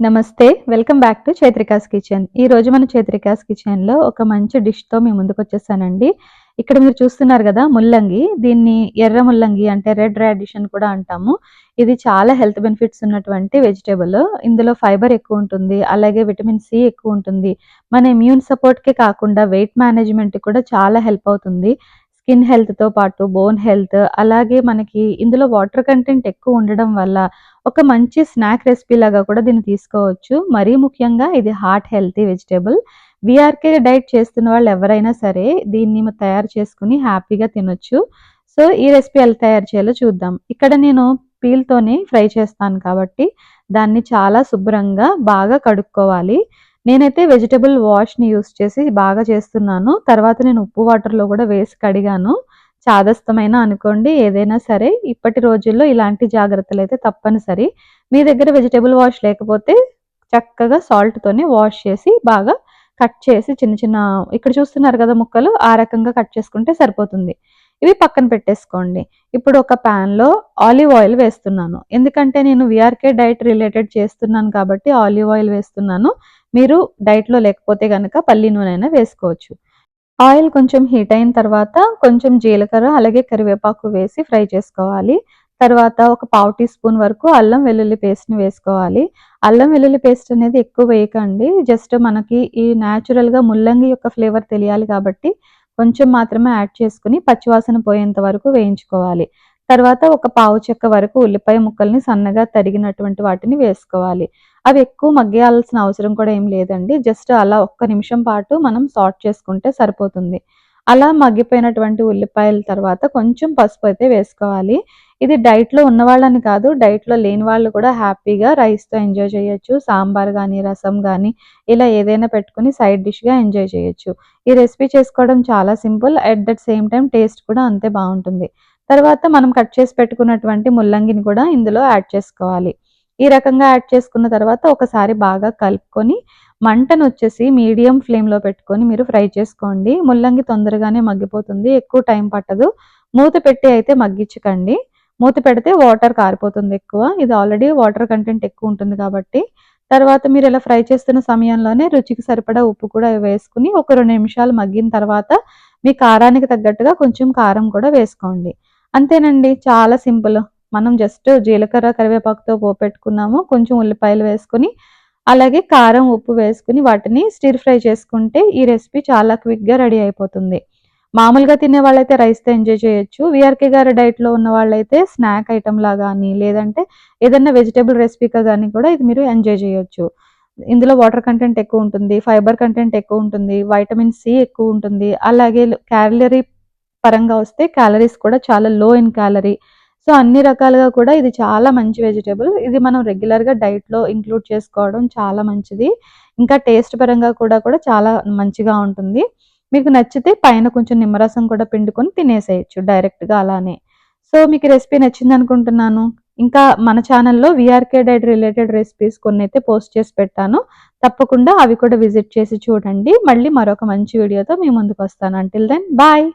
నమస్తే welcome back to Chaitrika's kitchen. ఈ రోజు మన చైత్రికాస్ కిచెన్లో ఒక మంచి డిష్తో మీ ముందుకు వచ్చేసానండి. ఇక్కడ మీరు చూస్తున్నారు కదా ముల్లంగి. దీన్ని ఎర్ర ముల్లంగి అంటే రెడ్ రాడిష్ అని కూడా అంటాము. ఇది చాలా హెల్త్ బెనిఫిట్స్ ఉన్నటువంటి వెజిటేబుల్. ఇందులో ఫైబర్ ఎక్కువ ఉంటుంది అలాగే విటమిన్ సి ఎక్కువ ఉంటుంది. మన ఇమ్యూన్ సపోర్ట్కే కాకుండా వెయిట్ మేనేజ్మెంట్ కూడా చాలా హెల్ప్ అవుతుంది. స్కిన్ హెల్త్తో పాటు బోన్ హెల్త్ అలాగే మనకి ఇందులో వాటర్ కంటెంట్ ఎక్కువ ఉండడం వల్ల ఒక మంచి స్నాక్ రెసిపీ లాగా కూడా దీన్ని తీసుకోవచ్చు. మరీ ముఖ్యంగా ఇది heart healthy vegetable. VRK diet చేస్తున్న వాళ్ళు ఎవరైనా సరే దీన్ని తయారు చేసుకుని హ్యాపీగా తినొచ్చు. సో ఈ రెసిపీ ఎలా తయారు చేయాలో చూద్దాం. ఇక్కడ నేను పీల్తోనే ఫ్రై చేస్తాను కాబట్టి దాన్ని చాలా శుభ్రంగా బాగా కడుక్కోవాలి. నేనైతే వెజిటబుల్ వాష్ని యూస్ చేసి బాగా చేస్తున్నాను. తర్వాత నేను ఉప్పు వాటర్లో కూడా వేసి కడిగాను. చాదస్తమైన అనుకోండి ఏదైనా సరే. ఇప్పటి రోజుల్లో ఇలాంటి జాగ్రత్తలు అయితే తప్పనిసరి. మీ దగ్గర వెజిటబుల్ వాష్ లేకపోతే చక్కగా సాల్ట్తోనే వాష్ చేసి బాగా కట్ చేసి చిన్న చిన్న ఇక్కడ చూస్తున్నారు కదా ముక్కలు ఆ రకంగా కట్ చేసుకుంటే సరిపోతుంది. ఇవి పక్కన పెట్టేసుకోండి. ఇప్పుడు ఒక ప్యాన్లో ఆలివ్ ఆయిల్ వేస్తున్నాను. ఎందుకంటే నేను విఆర్కే డైట్ రిలేటెడ్ చేస్తున్నాను కాబట్టి ఆలివ్ ఆయిల్ వేస్తున్నాను. మీరు డైట్లో లేకపోతే కనుక పల్లి నూనె అయినా వేసుకోవచ్చు. ఆయిల్ కొంచెం హీట్ అయిన తర్వాత కొంచెం జీలకర్ర అలాగే కరివేపాకు వేసి ఫ్రై చేసుకోవాలి. తర్వాత ఒక పావు టీ స్పూన్ వరకు అల్లం వెల్లుల్లి పేస్ట్ని వేసుకోవాలి. అల్లం వెల్లుల్లి పేస్ట్ అనేది ఎక్కువ వేయకండి. జస్ట్ మనకి ఈ న్యాచురల్గా ముల్లంగి యొక్క ఫ్లేవర్ తెలియాలి కాబట్టి కొంచెం మాత్రమే యాడ్ చేసుకుని పచ్చివాసన పోయేంత వరకు వేయించుకోవాలి. తర్వాత ఒక పావు చెక్క వరకు ఉల్లిపాయ ముక్కల్ని సన్నగా తరిగినటువంటి వాటిని వేసుకోవాలి. అవి ఎక్కువ మగ్గేయాల్సిన అవసరం కూడా ఏం లేదండి. జస్ట్ అలా ఒక్క నిమిషం పాటు మనం సార్ట్ చేసుకుంటే సరిపోతుంది. అలా మగ్గిపోయినటువంటి ఉల్లిపాయల తర్వాత కొంచెం పసుపు అయితే వేసుకోవాలి. ఇది డైట్లో ఉన్న వాళ్ళని కాదు డైట్లో లేని వాళ్ళు కూడా హ్యాపీగా రైస్తో ఎంజాయ్ చేయొచ్చు. సాంబార్ కానీ రసం కానీ ఇలా ఏదైనా పెట్టుకుని సైడ్ డిష్గా ఎంజాయ్ చేయొచ్చు. ఈ రెసిపీ చేసుకోవడం చాలా simple. At that same time taste కూడా అంతే బాగుంటుంది. తర్వాత మనం కట్ చేసి పెట్టుకున్నటువంటి ముల్లంగిని కూడా ఇందులో యాడ్ చేసుకోవాలి. ఈ రకంగా యాడ్ చేసుకున్న తర్వాత ఒకసారి బాగా కలుపుకొని మంటను వచ్చేసి మీడియం ఫ్లేమ్లో పెట్టుకొని మీరు ఫ్రై చేసుకోండి. ముల్లంగి తొందరగానే మగ్గిపోతుంది. ఎక్కువ టైం పట్టదు. మూత పెట్టి అయితే మగ్గించకండి. మూత పెడితే వాటర్ కారిపోతుంది ఎక్కువ. ఇది ఆల్రెడీ వాటర్ కంటెంట్ ఎక్కువ ఉంటుంది కాబట్టి. తర్వాత మీరు ఇలా ఫ్రై చేస్తున్న సమయంలోనే రుచికి సరిపడా ఉప్పు కూడా వేసుకుని ఒక రెండు నిమిషాలు మగ్గిన తర్వాత మీ కారానికి తగ్గట్టుగా కొంచెం కారం కూడా వేసుకోండి. అంతేనండి చాలా సింపుల్. మనం జస్ట్ జీలకర్ర కరివేపాకుతో పోపెట్టుకున్నాము కొంచెం ఉల్లిపాయలు వేసుకుని అలాగే కారం ఉప్పు వేసుకుని వాటిని స్టిర్ ఫ్రై చేసుకుంటే ఈ రెసిపీ చాలా క్విక్గా రెడీ అయిపోతుంది. మామూలుగా తినే వాళ్ళైతే రైస్తో ఎంజాయ్ చేయొచ్చు. విఆర్కే గారి డైట్లో ఉన్న వాళ్ళైతే స్నాక్ ఐటమ్ లా కానీ లేదంటే ఏదన్నా వెజిటేబుల్ రెసిపీగా కానీ కూడా ఇది మీరు ఎంజాయ్ చేయొచ్చు. ఇందులో వాటర్ కంటెంట్ ఎక్కువ ఉంటుంది ఫైబర్ కంటెంట్ ఎక్కువ ఉంటుంది వైటమిన్ సి ఎక్కువ ఉంటుంది అలాగే క్యాలరీ పరంగా వస్తే క్యాలరీస్ కూడా చాలా లో ఇన్ క్యాలరీ సో అన్ని రకాలుగా కూడా ఇది చాలా మంచి వెజిటేబుల్ ఇది మనం రెగ్యులర్గా డైట్లో ఇంక్లూడ్ చేసుకోవడం చాలా మంచిది. ఇంకా టేస్ట్ పరంగా కూడా కూడా చాలా మంచిగా ఉంటుంది. మీకు నచ్చితే పైన కొంచెం నిమ్మరసం కూడా పిండుకొని తినేసేయచ్చు డైరెక్ట్గా అలానే. సో మీకు రెసిపీ నచ్చింది అనుకుంటున్నాను. ఇంకా మన ఛానల్లో విఆర్కే డైట్ రిలేటెడ్ రెసిపీస్ కొన్ని అయితే పోస్ట్ చేసి పెట్టాను. తప్పకుండా అవి కూడా విజిట్ చేసి చూడండి. మళ్ళీ మరొక మంచి వీడియోతో మీ ముందుకు వస్తాను. Until then bye